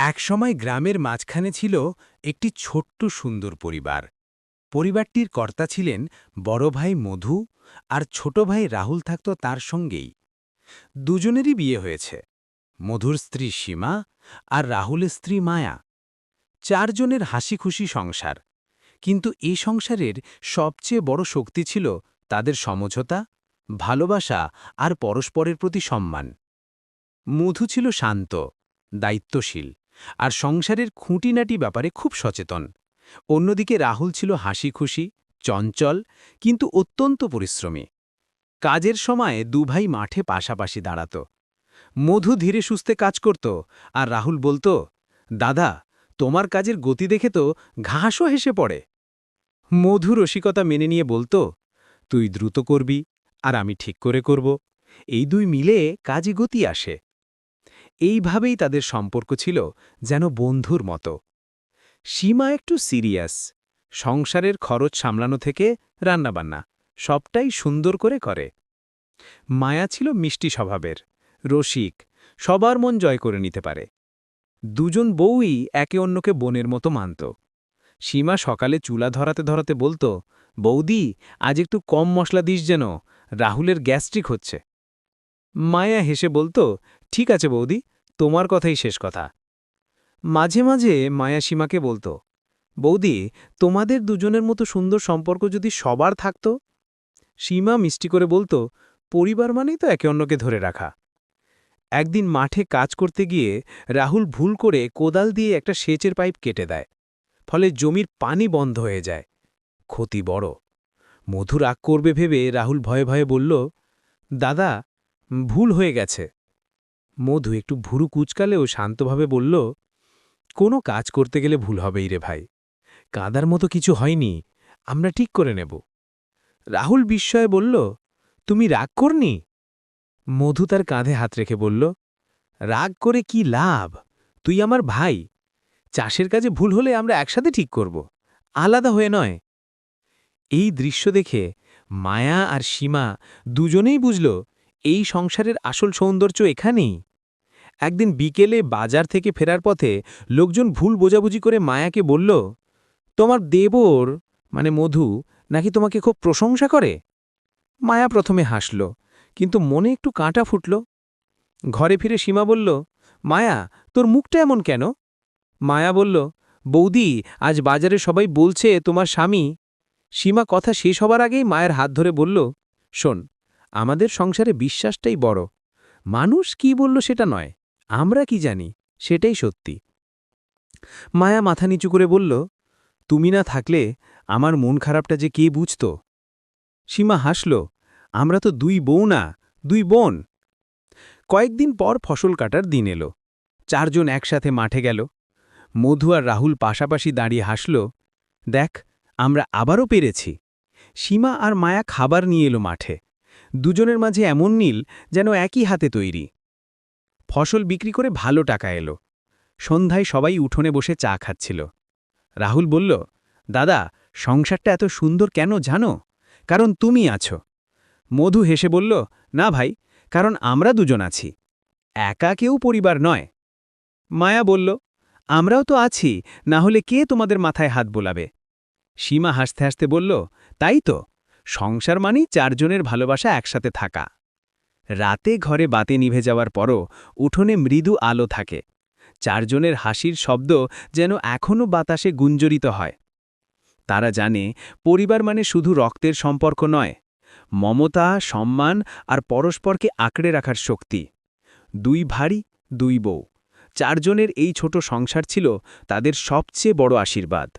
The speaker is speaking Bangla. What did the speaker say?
একসময় গ্রামের মাঝখানে ছিল একটি ছোট্ট সুন্দর পরিবার। পরিবারটির কর্তা ছিলেন বড় ভাই মধু আর ছোট ভাই রাহুল থাকত তার সঙ্গেই। দুজনেরই বিয়ে হয়েছে, মধুর স্ত্রী সীমা আর রাহুলের স্ত্রী মায়া। চারজনের হাসি খুশি সংসার, কিন্তু এই সংসারের সবচেয়ে বড় শক্তি ছিল তাদের সমঝোতা, ভালোবাসা আর পরস্পরের প্রতি সম্মান। মধু ছিল শান্ত, দায়িত্বশীল আর সংসারের খুঁটিনাটি ব্যাপারে খুব সচেতন। অন্যদিকে রাহুল ছিল হাসি খুশি চঞ্চল, কিন্তু অত্যন্ত পরিশ্রমী। কাজের সময় দুভাই মাঠে পাশাপাশি দাঁড়াত। মধু ধীরে সুস্থে কাজ করত আর রাহুল বলতো, দাদা, তোমার কাজের গতি দেখে তো ঘাসও হেসে পড়ে। মধু রসিকতা মেনে নিয়ে বলতো, তুই দ্রুত করবি আর আমি ঠিক করে করব। এই দুই মিলে কাজে গতি আসে। এইভাবেই তাদের সম্পর্ক ছিল যেন বন্ধুর মতো। সীমা একটু সিরিয়াস। সংসারের খরচ সামলানো থেকে রান্নাবান্না, সবটাই সুন্দর করে করে। মায়া ছিল মিষ্টি স্বভাবের, রসিক, সবার মন জয় করে নিতে পারে। দুজন বউই একে অন্যকে বোনের মতো মানত। সীমা সকালে চুলা ধরাতে ধরাতে বলতো, বৌদি, আজ একটু কম মশলা দিস যেন, রাহুলের গ্যাস্ট্রিক হচ্ছে। মায়া হেসে বলতো ঠিক আছে বৌদি, তোমার কথাই শেষ কথা। মাঝে মাঝে মায়া সীমাকে বলতো, বৌদি, তোমাদের দুজনের মতো সুন্দর সম্পর্ক যদি সবার থাকত? সীমা মিষ্টি করে বলতো, পরিবার মানেই তো একে অন্যকে ধরে রাখা। একদিন মাঠে কাজ করতে গিয়ে রাহুল ভুল করে কোদাল দিয়ে একটা সেচের পাইপ কেটে দেয়, ফলে জমির পানি বন্ধ হয়ে যায়। ক্ষতি বড়। মধু রাগ করবে ভেবে রাহুল ভয়ে ভয়ে বলল, দাদা, ভুল হয়ে গেছে। মধু একটু ভুরু কুচকালেও শান্তভাবে বলল, কোনো কাজ করতে গেলে ভুল হবেই রে ভাই। কাদার মতো কিছু হয়নি, আমরা ঠিক করে নেব। রাহুল বিস্ময়ে বলল, তুমি রাগ করনি? মধু তার কাঁধে হাত রেখে বলল, রাগ করে কি লাভ? তুই আমার ভাই। চাষের কাজে ভুল হলে আমরা একসাথে ঠিক করব, আলাদা হয়ে নয়। এই দৃশ্য দেখে মায়া আর সীমা দুজনেই বুঝল, এই সংসারের আসল সৌন্দর্য এখানেই। একদিন বিকেলে বাজার থেকে ফেরার পথে লোকজন ভুল বোঝাবুঝি করে মায়াকে বলল, তোমার দেবর মানে মধু, নাকি তোমাকে খুব প্রশংসা করে? মায়া প্রথমে হাসল, কিন্তু মনে একটু কাঁটা ফুটল। ঘরে ফিরে সীমা বলল, মায়া, তোর মুখটা এমন কেন? মায়া বলল, বৌদি, আজ বাজারে সবাই বলছে তোমার স্বামী। সীমা কথা শেষ হবার আগেই মায়ের হাত ধরে বলল, শোন, আমাদের সংসারে বিশ্বাসটাই বড়। মানুষ কি বলল সেটা নয়। আমরা কি জানি? সেটাই সত্যি। মায়া মাথা নিচু করে বলল, তুমি না থাকলে আমার মন খারাপটা যে কে বুঝত? সীমা হাসল, আমরা তো দুই বউ না, দুই বোন। কয়েকদিন পর ফসল কাটার দিন এলো। চারজন একসাথে মাঠে গেল। মধু আর রাহুল পাশাপাশি দাঁড়িয়ে হাসল, দেখ, আমরা আবারও পেরেছি। সীমা আর মায়া খাবার নিয়ে এলো মাঠে। দুজনের মাঝে এমন নীল যেন একই হাতে তৈরি। ফসল বিক্রি করে ভালো টাকা এলো। সন্ধ্যায় সবাই উঠোনে বসে চা খাচ্ছিল। রাহুল বলল, দাদা, সংসারটা এত সুন্দর কেন জানো? কারণ তুমি আছো। মধু হেসে বলল, না ভাই, কারণ আমরা দুজন আছি। একা কেউ পরিবার নয়। মায়া বলল, আমরাও তো আছি, না হলে কে তোমাদের মাথায় হাত বোলাবে? সীমা হাসতে হাসতে বলল, তাই তো, সংসার মানেই চারজনের ভালোবাসা একসাথে থাকা। রাতে ঘরে বাতে নিভে যাওয়ার পরও উঠোনে মৃদু আলো থাকে। চারজনের হাসির শব্দ যেন এখনও বাতাসে গুঞ্জরিত হয়। তারা জানে, পরিবার মানে শুধু রক্তের সম্পর্ক নয়। মমতা, সম্মান আর পরস্পরকে আঁকড়ে রাখার শক্তি। দুই ভারী, দুই বউ। চারজনের এই ছোট সংসার ছিল তাদের সবচেয়ে বড় আশীর্বাদ।